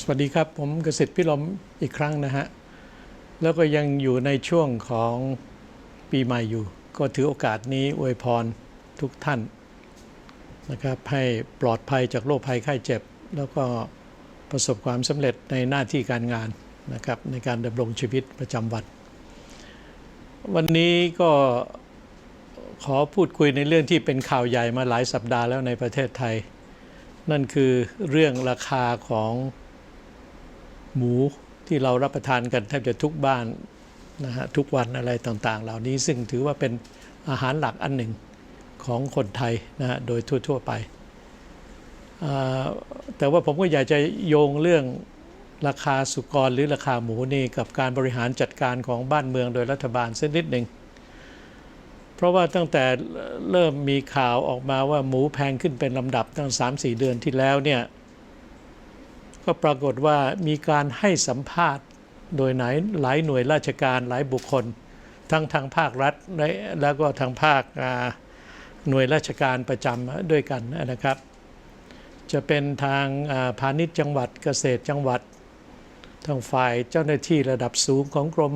สวัสดีครับ ผมเกษตรพิรมอีกครั้งนะฮะ แล้วก็ยังอยู่ในช่วงของปีใหม่อยู่ ก็ถือโอกาสนี้อวยพรทุกท่านนะครับให้ปลอดภัยจากโรคภัยไข้เจ็บ แล้วก็ประสบความสำเร็จในหน้าที่การงานนะครับในการดำรงชีวิตประจำวัน วันนี้ก็ขอพูดคุยในเรื่องที่เป็นข่าวใหญ่มาหลายสัปดาห์แล้วในประเทศไทย นั่นคือเรื่องราคาของ หมูที่เรารับประทานกันแทบจะทุกบ้านนะฮะทุกวันอะไรต่างๆ เหล่านี้ซึ่งถือว่าเป็นอาหารหลักอันหนึ่งของคนไทยนะฮะโดยทั่ว ๆ ไป แต่ว่าผมก็อยากจะโยงเรื่องราคาสุกรหรือราคาหมูนี่กับการบริหารจัดการของบ้านเมืองโดยรัฐบาลสักนิดหนึ่งเพราะว่าตั้งแต่เริ่มมีข่าวออกมาว่าหมูแพงขึ้นเป็นลำดับตั้ง 3-4 เดือนที่แล้วเนี่ย ก็ปรากฏว่ามีการให้สัมภาษณ์โดยไหนหลายหน่วยราชการหลายบุคคล ทั้งทางภาครัฐและแล้วก็ทางภาคหน่วยราชการประจำด้วยกันนะครับ จะเป็นทางอ่าพาณิชย์จังหวัดเกษตรจังหวัด ทางฝ่ายเจ้าหน้าที่ระดับสูงของกรม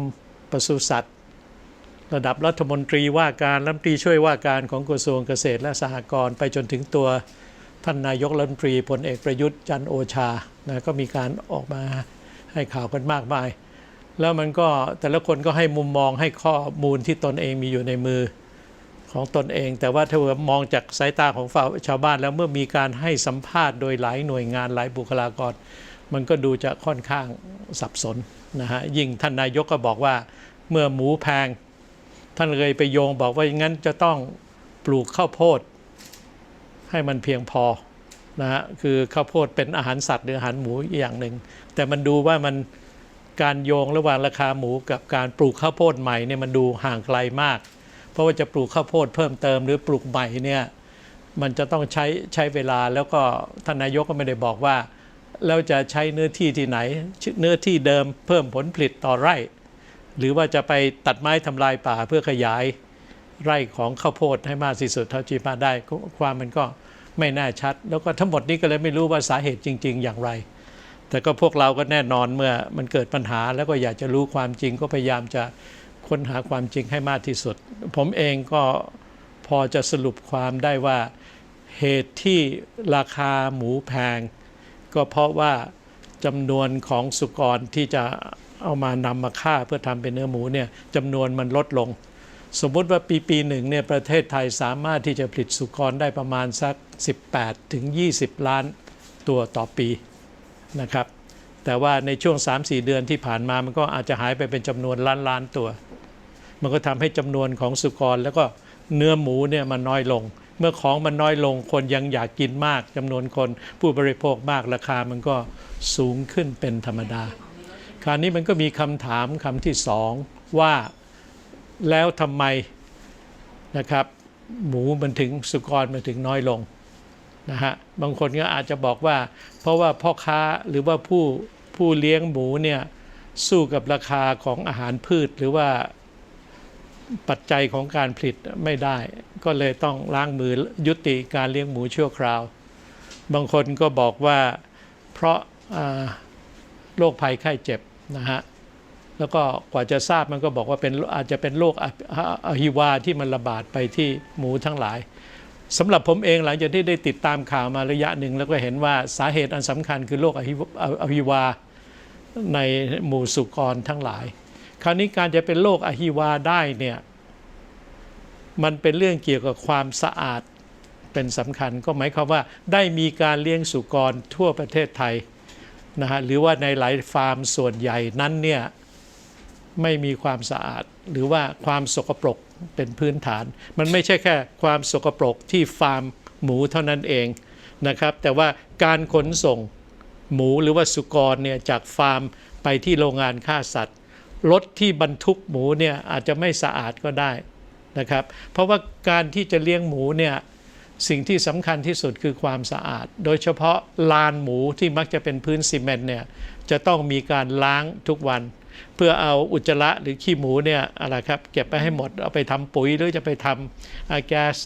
ปศุสัตว์ ระดับรัฐมนตรีว่าการรัฐมนตรีช่วยว่าการของกระทรวงเกษตรและสหกรณ์ไปจนถึงตัว ท่านนายกรัฐมนตรีพลเอกประยุทธ์จันโอชานะก็มีการออกมาให้ข่าวกันมากมาย แล้วมันก็แต่ละคนก็ให้มุมมองให้ข้อมูลที่ตนเองมีอยู่ในมือของตนเอง แต่ว่าถ้าเรามองจากสายตาของฝ่ายชาวบ้าน แล้วเมื่อมีการให้สัมภาษณ์โดยหลายหน่วยงานหลายบุคลากร มันก็ดูจะค่อนข้างสับสนนะฮะยิ่งท่านนายกก็บอกว่าเมื่อหมูแพง ท่านเลยไปโยงบอกว่าอย่างนั้นจะต้องปลูกข้าวโพด ให้มันเพียงพอนะฮะคือข้าวโพดเป็นอาหารสัตว์หรืออาหารหมูอย่างหนึ่ง แต่มันดูว่ามันการโยงระหว่างราคาหมูกับการปลูกข้าวโพดใหม่เนี่ยมันดูห่างไกลมาก เพราะว่าจะปลูกข้าวโพดเพิ่มเติมหรือปลูกใหม่เนี่ยมันจะต้องใช้ใช้เวลาแล้วก็ท่านนายกก็ไม่ได้บอกว่า แล้วจะใช้เนื้อที่ที่ไหน เนื้อที่เดิมเพิ่มผลผลิตต่อไร่ หรือว่าจะไปตัดไม้ทำลายป่าเพื่อขยาย ไร่ของข้าวโพดให้มากที่สุดเท่าที่มาได้ความมันก็ไม่น่าชัด แล้วก็ทั้งหมดนี้ก็เลยไม่รู้ว่าสาเหตุจริง ๆ อย่างไร แต่ก็พวกเราก็แน่นอนเมื่อมันเกิดปัญหาแล้วก็อยากจะรู้ความจริงก็พยายามจะค้นหาความจริงให้มากที่สุด ผมเองก็พอจะสรุปความได้ว่าเหตุที่ราคาหมูแพง ก็เพราะว่าจำนวนของสุกรที่จะเอามานำมาฆ่าเพื่อทำเป็นเนื้อหมูเนี่ยจำนวนมันลดลง สมมุติว่าปีปีหนึ่งเนี่ยประเทศไทยสามารถที่จะผลิตสุกรได้ประมาณสัก 18 ถึง 20 ล้านตัวต่อปีนะครับ แต่ว่าในช่วง 3-4 เดือนที่ผ่านมามันก็อาจจะหายไปเป็นจำนวนล้านล้านตัว มันก็ทำให้จำนวนของสุกรแล้วก็เนื้อหมูเนี่ยมันน้อยลง เมื่อของมันน้อยลงคนยังอยากกินมากจำนวนคนผู้บริโภคมากราคามันก็สูงขึ้นเป็นธรรมดา คราวนี้มันก็มีคำถามคำที่สองว่า แล้วทำไมนะครับหมูมันถึงสุกรมันถึงน้อยลงนะฮะบางคนก็อาจจะบอกว่า เพราะว่าพ่อค้าหรือว่าผู้ผู้เลี้ยงหมูเนี่ยสู้กับราคาของอาหารพืชหรือว่าปัจจัยของการผลิตไม่ได้ ก็เลยต้องล้างมือยุติการเลี้ยงหมูชั่วคราว บางคนก็บอกว่าเพราะาโรคภัยไข้เจ็บนะฮะ แล้วก็กว่าจะทราบมันก็บอกว่าเป็นอาจจะเป็นโรคอะฮิวาที่มันระบาดไปที่หมูทั้งหลายสำหรับผมเองหลังจากที่ได้ติดตามข่าวมาระยะหนึ่ง แล้วก็เห็นว่าสาเหตุอันสำคัญคือโรคอะฮิวาในหมู่สุกรทั้งหลาย คราวนี้การจะเป็นโรคอะฮิวาได้เนี่ยมันเป็นเรื่องเกี่ยวกับความสะอาดเป็นสำคัญก็หมายความว่าได้มีการเลี้ยงสุกรทั่วประเทศไทยนะฮะหรือว่าในหลายฟาร์มส่วนใหญ่นั้นเนี่ย ไม่มีความสะอาด หรือว่าความสกปรกเป็นพื้นฐาน มันไม่ใช่แค่ความสกปรกที่ฟาร์มหมูเท่านั้นเองนะครับ แต่ว่าการขนส่งหมูหรือว่าสุกรเนี่ยจากฟาร์มไปที่โรงงานฆ่าสัตว์รถที่บรรทุกหมูเนี่ยอาจจะไม่สะอาดก็ได้นะครับ เพราะว่าการที่จะเลี้ยงหมูเนี่ยสิ่งที่สำคัญที่สุดคือความสะอาด โดยเฉพาะลานหมูที่มักจะเป็นพื้นซีเมนต์เนี่ยจะต้องมีการล้างทุกวัน เพื่อเอาอุจจาระหรือขี้หมูเนี่ยอะไรครับเก็บไปให้หมดเอาไปทำปุ๋ยหรือจะไปทำแก๊ส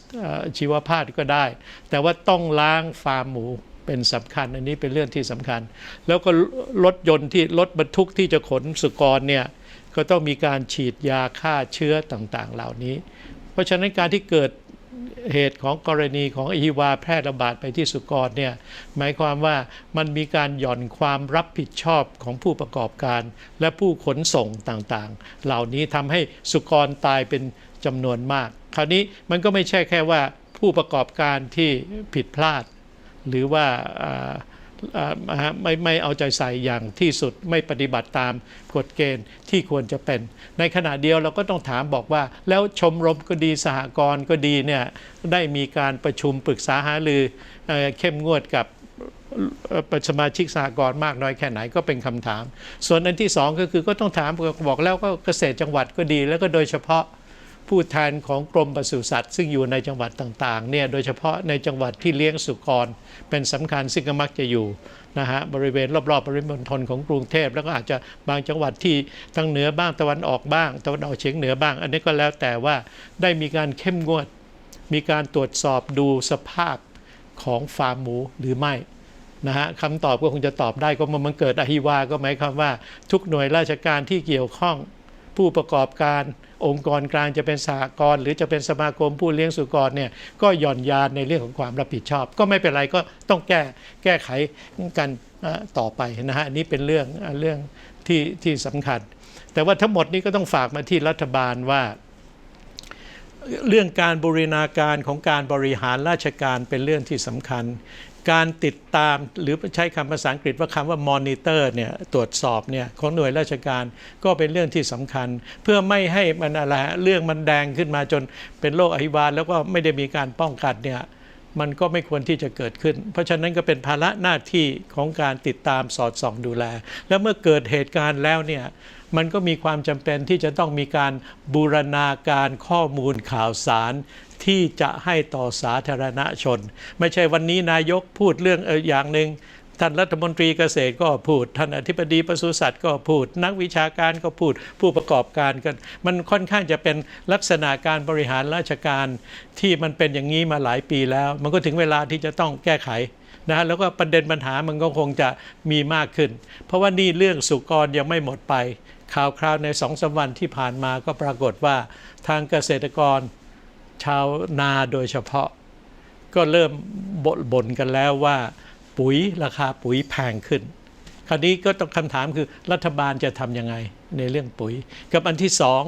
ชีวภาพก็ได้ แต่ว่าต้องล้างฟาร์มหมูเป็นสำคัญอันนี้เป็นเรื่องที่สำคัญ แล้วก็รถยนต์ที่รถบรรทุกที่จะขนสุกรเนี่ยก็ต้องมีการฉีดยาฆ่าเชื้อต่างๆ เหล่านี้ เพราะฉะนั้นการที่เกิด เหตุของกรณีของอหิวาแพร่ระบาดไปที่สุกรเนี่ยหมายความว่ามันมีการหย่อนความรับผิดชอบของผู้ประกอบการ และผู้ขนส่งต่างๆ เหล่านี้ทำให้สุกรตายเป็นจำนวนมาก คราวนี้มันก็ไม่ใช่แค่ว่าผู้ประกอบการที่ผิดพลาด หรือว่าา ไม่ไม่เอาใจใส่อย่างที่สุดไม่ปฏิบัติตามกฎเกณฑ์ที่ควรจะเป็น ในขณะเดียวเราก็ต้องถามบอกว่า แล้วชมรมก็ดีสหกรณ์ก็ดีเนี่ยได้มีการประชุมปรึกษาหารือเอเข้มงวดกับสมาชิกสหกรณ์มากน้อยแค่ไหนก็เป็นคำถาม ส่วนอันที่สองก็คือก็ต้องถามบอกแล้วก็เกษตรจังหวัดก็ดี แล้วก็โดยเฉพาะ ผู้แทนของกรมปศุสัตว์ ซึ่งอยู่ในจังหวัดต่างๆเนี่ยโดยเฉพาะในจังหวัดที่เลี้ยงสุกร เป็นสำคัญซึ่งก็มักจะอยู่นะฮะบริเวณรอบๆปริมณฑลของกรุงเทพ แล้วก็อาจจะบางจังหวัดที่ทางเหนือบ้างตะวันออกบ้าง ตะวันออกเฉียงเหนือบ้าง อันนี้ก็แล้วแต่ว่าได้มีการเข้มงวด มีการตรวจสอบดูสภาพของฟาร์มหมูหรือไม่นะฮะคำตอบก็คงจะตอบได้ก็มันเกิดอหิวาก็หมายความว่า ทุกหน่วยราชการที่เกี่ยวข้อง ผู้ประกอบการองค์กรกลางจะเป็นสหกรณ์หรือจะเป็นสมาคมผู้เลี้ยงสุกรเนี่ยก็หย่อนยานในเรื่องของความรับผิดชอบ ก็ไม่เป็นไรก็ต้องแก้แก้ไขกันต่อไปนะฮะอันนี้เป็นเรื่องเรื่องที่ที่สำคัญ แต่ว่าทั้งหมดนี้ก็ต้องฝากมาที่รัฐบาลว่า เรื่องการบริณาการของการบริหารราชการเป็นเรื่องที่สำคัญ การติดตามหรือใช้คำภาษาอังกฤษว่าคำว่า monitor เนี่ยตรวจสอบเนี่ยของหน่วยราชการก็เป็นเรื่องที่สำคัญ เพื่อไม่ให้มันอะไรฮะเรื่องมันแดงขึ้นมาจนเป็นโรคอหิวาแล้วก็ไม่ได้มีการป้องกันเนี่ยมันก็ไม่ควรที่จะเกิดขึ้น เพราะฉะนั้นก็เป็นภาระหน้าที่ของการติดตามสอดส่องดูแล แล้วเมื่อเกิดเหตุการณ์แล้วเนี่ยมันก็มีความจำเป็นที่จะต้องมีการบูรณาการข้อมูลข่าวสาร ที่จะให้ต่อสาธารณชน ไม่ใช่วันนี้นายกพูดเรื่องเอออย่างหนึ่งท่านรัฐมนตรีเกษตรก็พูด ท่านอธิบดีปศุสัตว์ก็พูด นักวิชาการก็พูด ผู้ประกอบการกัน มันค่อนข้างจะเป็นลักษณะการบริหารราชการที่มันเป็นอย่างนี้มาหลายปีแล้ว มันก็ถึงเวลาที่จะต้องแก้ไขนะฮะแล้วก็ประเด็นปัญหามันก็คงจะมีมากขึ้น เพราะว่านี่เรื่องสุกรยังไม่หมดไปข่าวคราวในสองสามวันที่ผ่านมาก็ปรากฏว่าทางเกษตรกร ชาวนาโดยเฉพาะ ก็เริ่มบ่นบ่นกันแล้วว่า ปุ๋ยราคาปุ๋ยแพงขึ้น คราวนี้ก็ต้องคำถามคือรัฐบาลจะทำยังไงในเรื่องปุ๋ย กับอันที่สอง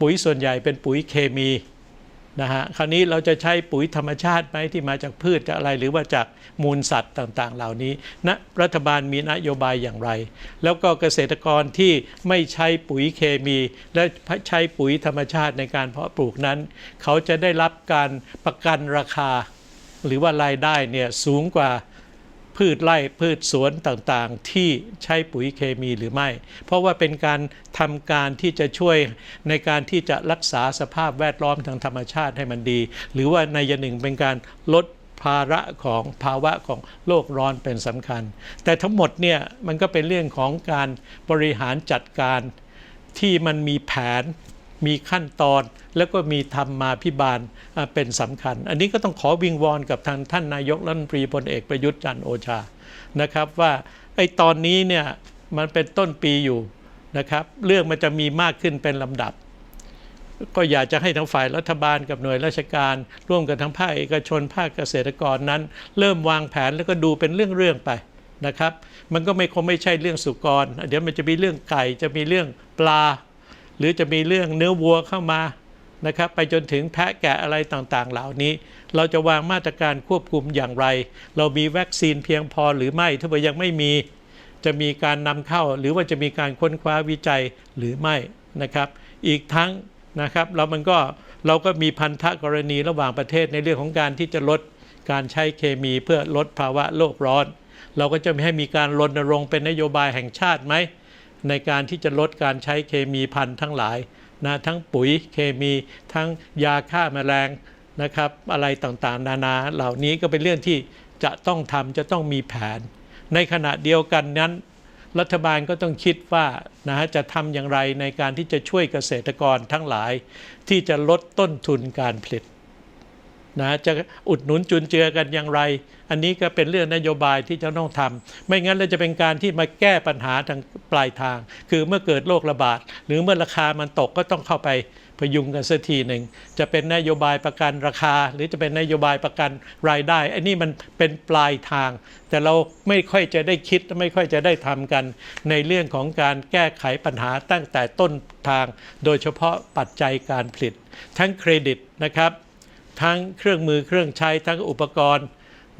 ปุ๋ยส่วนใหญ่เป็นปุ๋ยเคมี นะฮะคราวนี้เราจะใช้ปุ๋ยธรรมชาติไหมที่มาจากพืชจากอะไรหรือว่าจากมูลสัตว์ต่างๆ เหล่านี้นะรัฐบาลมีนโยบายอย่างไร แล้วก็เกษตรกรที่ไม่ใช้ปุ๋ยเคมี และใช้ปุ๋ยธรรมชาติในการเพาะปลูกนั้น เขาจะได้รับการประกันราคา หรือว่ารายได้เนี่ยสูงกว่า พืชไร่พืชสวนต่างๆ ที่ใช้ปุ๋ยเคมีหรือไม่ เพราะว่าเป็นการทำการที่จะช่วยในการที่จะรักษาสภาพแวดล้อมทางธรรมชาติให้มันดี หรือว่าในยหนึ่งเป็นการลดภาระของภาวะของโลกร้อนเป็นสำคัญ แต่ทั้งหมดเนี่ยมันก็เป็นเรื่องของการบริหารจัดการที่มันมีแผน มีขั้นตอนแล้วก็มีธรรมาพิบาลเป็นสำคัญ อันนี้ก็ต้องขอวิงวอนกับทางท่านนายกรัฐมนตรีพลเอกประยุทธ์จันทร์โอชานะครับว่าไอ้ตอนนี้เนี่ยมันเป็นต้นปีอยู่นะครับ เรื่องมันจะมีมากขึ้นเป็นลำดับ ก็อยากจะให้ทั้งฝ่ายรัฐบาลกับหน่วยราชการ ร่วมกับทั้งภาคเอกชนภาคเกษตรกรนั้น เริ่มวางแผนแล้วก็ดูเป็นเรื่องๆไปนะครับ มันก็ไม่คงไม่ใช่เรื่องสุกร เดี๋ยวมันจะมีเรื่องไก่จะมีเรื่องปลา หรือจะมีเรื่องเนื้อวัวเข้ามานะครับไปจนถึงแพะแกะอะไรต่างๆ เหล่านี้ เราจะวางมาตรการควบคุมอย่างไร เรามีวัคซีนเพียงพอหรือไม่ ถ้าว่ายังไม่มีจะมีการนำเข้า หรือว่าจะมีการค้นคว้าวิจัยหรือไม่นะครับ อีกทั้งนะครับแล้วมันก็เราก็มีพันธกรณีระหว่างประเทศในเรื่องของการที่จะลดการใช้เคมีเพื่อลดภาวะโลกร้อน เราก็จะไม่ให้มีการรณรงค์เป็นนโยบายแห่งชาติไหม ในการที่จะลดการใช้เคมีพันธุ์ทั้งหลายนะทั้งปุ๋ยเคมีทั้งยาฆ่าแมลงนะครับ อะไรต่างๆ นานาเหล่านี้ก็เป็นเรื่องที่จะต้องทำจะต้องมีแผน ในขณะเดียวกันนั้น รัฐบาลก็ต้องคิดว่านะจะทำอย่างไรในการที่จะช่วยเกษตรกรทั้งหลาย ที่จะลดต้นทุนการผลิต นะจะอุดหนุนจุนเจือกันอย่างไร อันนี้ก็เป็นเรื่องนโยบายที่จะต้องทำไม่งั้นเราจะเป็นการที่มาแก้ปัญหาทางปลายทาง คือเมื่อเกิดโรคระบาด หรือเมื่อราคามันตกก็ต้องเข้าไปพยุงกันสักทีหนึ่ง จะเป็นนโยบายประกันราคา หรือจะเป็นนโยบายประกันรายได้ อันนี้มันเป็นปลายทาง แต่เราไม่ค่อยจะได้คิดไม่ค่อยจะได้ทำกัน ในเรื่องของการแก้ไขปัญหาตั้งแต่ต้นทาง โดยเฉพาะปัจจัยการผลิต ทั้งเครดิตนะครับ ทั้งเครื่องมือเครื่องใช้ทั้งอุปกรณ์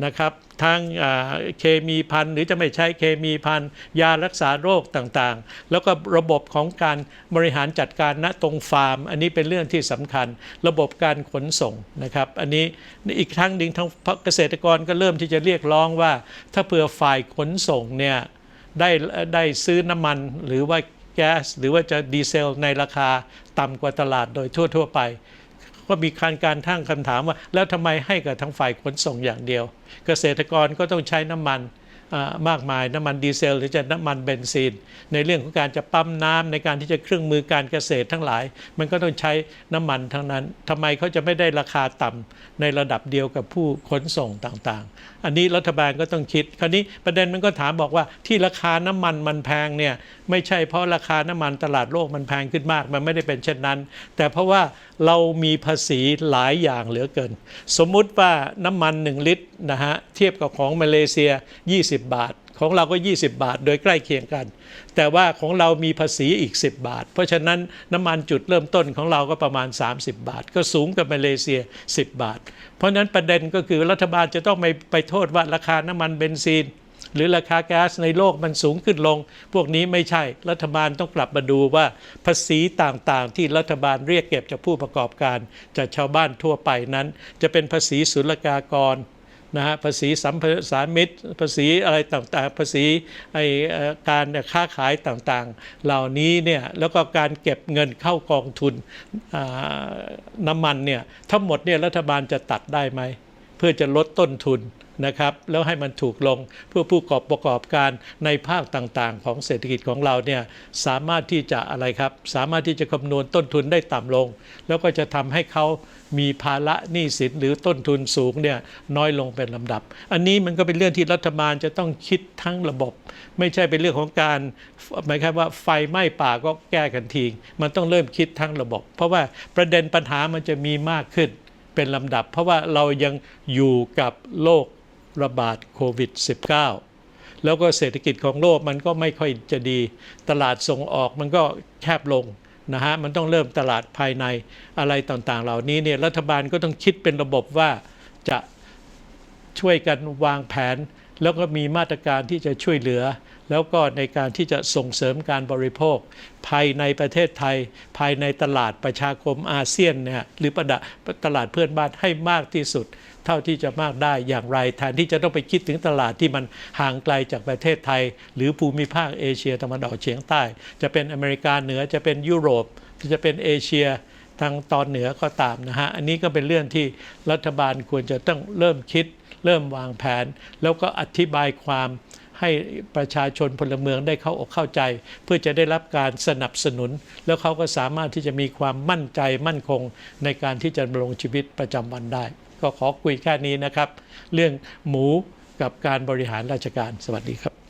นะครับทั้งเคมีพันหรือจะไม่ใช้เคมีพันยารักษาโรคต่างๆ แล้วก็ระบบของการบริหารจัดการณตรงฟาร์ม อันนี้เป็นเรื่องที่สำคัญ ระบบการขนส่งนะครับอันนี้อีกครั้งหนึ่งทางเกษตรกรก็เริ่มที่จะเรียกร้องว่า ถ้าเผื่อฝ่ายขนส่งเนี่ยได้ได้ซื้อน้ำมันหรือว่าแก๊สหรือว่าจะดีเซลในราคาต่ำกว่าตลาดโดยทั่ว ๆ ไป ก็มีการการทั้งคำถามว่า แล้วทำไมให้กับทางฝ่ายขนส่งอย่างเดียว เกษตรกรก็ต้องใช้น้ำมัน มากมายน้ำมันดีเซล หรือจะน้ำมันเบนซิน ในเรื่องของการจะปั๊มน้ำในการที่จะเครื่องมือการเกษตรทั้งหลาย มันก็ต้องใช้น้ำมันทั้งนั้นทำไมเขาจะไม่ได้ราคาต่ำในระดับเดียวกับผู้ขนส่งต่างๆ อันนี้รัฐบาลก็ต้องคิด คราวนี้ประเด็นมันก็ถามบอกว่าที่ราคาน้ำมันมันแพงเนี่ยไม่ใช่เพราะราคาน้ำมันตลาดโลกมันแพงขึ้นมาก มันไม่ได้เป็นเช่นนั้น แต่เพราะว่าเรามีภาษีหลายอย่างเหลือเกิน สมมุติว่าน้ำมัน 1 ลิตรนะฮะเทียบกับของมาเลเซีย 20บาท ของเราก็ 20 บาท โดยใกล้เคียงกัน แต่ว่าของเรามีภาษีอีก 10 บาท เพราะฉะนั้นน้ำมันจุดเริ่มต้นของเราก็ประมาณ 30 บาท ก็สูงกว่ามาเลเซีย 10 บาท เพราะฉะนั้นประเด็นก็คือรัฐบาลจะต้องไม่ไปโทษว่าราคาน้ำมันเบนซินหรือราคาแก๊สในโลกมันสูงขึ้นลง พวกนี้ไม่ใช่ รัฐบาลต้องกลับมาดูว่า ภาษีต่างๆ ที่รัฐบาลเรียกเก็บจากผู้ประกอบการ จากชาวบ้านทั่วไปนั้น จะเป็นภาษีศุลกากร นะฮะภาษีสัมปสามิตร ภาษีอะไรต่างๆ ภาษีไอการค้าขายต่างๆ เหล่านี้เนี่ยแล้วก็การเก็บเงินเข้ากองทุนน้ำมันเนี่ยทั้งหมดเนี่ยรัฐบาลจะตัดได้ไหม เพื่อจะลดต้นทุนนะครับแล้วให้มันถูกลงเพื่อผู้ประกอบการในภาคต่างๆ ของเศรษฐกิจของเราเนี่ยสามารถที่จะอะไรครับ สามารถที่จะคำนวณต้นทุนได้ต่ำลง แล้วก็จะทำให้เขามีภาระหนี้สินหรือต้นทุนสูงเนี่ยน้อยลงเป็นลำดับ อันนี้มันก็เป็นเรื่องที่รัฐบาลจะต้องคิดทั้งระบบ ไม่ใช่เป็นเรื่องของการหมายความว่าไฟไหม้ป่าก็แก้กันทีมันต้องเริ่มคิดทั้งระบบ เพราะว่าประเด็นปัญหามันจะมีมากขึ้น เป็นลำดับ เพราะว่าเรายังอยู่กับโรคระบาดโควิด -19 แล้วก็เศรษฐกิจของโลกมันก็ไม่ค่อยจะดี ตลาดส่งออกมันก็แคบลงนะฮะมันต้องเริ่มตลาดภายในอะไรต่างๆ เหล่านี้เนี่ยรัฐบาลก็ต้องคิดเป็นระบบว่าจะช่วยกันวางแผน แล้วก็มีมาตรการที่จะช่วยเหลือ แล้วก็ในการที่จะส่งเสริมการบริโภค ภายในประเทศไทย ภายในตลาดประชาคมอาเซียนเนี่ยหรือประดตลาดเพื่อนบ้านให้มากที่สุด เท่าที่จะมากได้อย่างไรแทนที่จะต้องไปคิดถึงตลาดที่มันห่างไกลจากประเทศไทย หรือภูมิภาคเอเชียตะวันออกเฉียงใต้ จะเป็นอเมริกาเหนือจะเป็นยุโรปจะเป็นเอเชียทางตอนเหนือก็ตามนะฮะอันนี้ก็เป็นเรื่องที่รัฐบาลควรจะต้องเริ่มคิด เริ่มวางแผน แล้วก็อธิบายความให้ประชาชนพลเมืองได้เข้าอกเข้าใจ เพื่อจะได้รับการสนับสนุน แล้วเขาก็สามารถที่จะมีความมั่นใจมั่นคงในการที่จะดำรงชีวิตประจำวันได้ ก็ขอคุยแค่นี้นะครับ เรื่องหมูกับการบริหารราชการสวัสดีครับ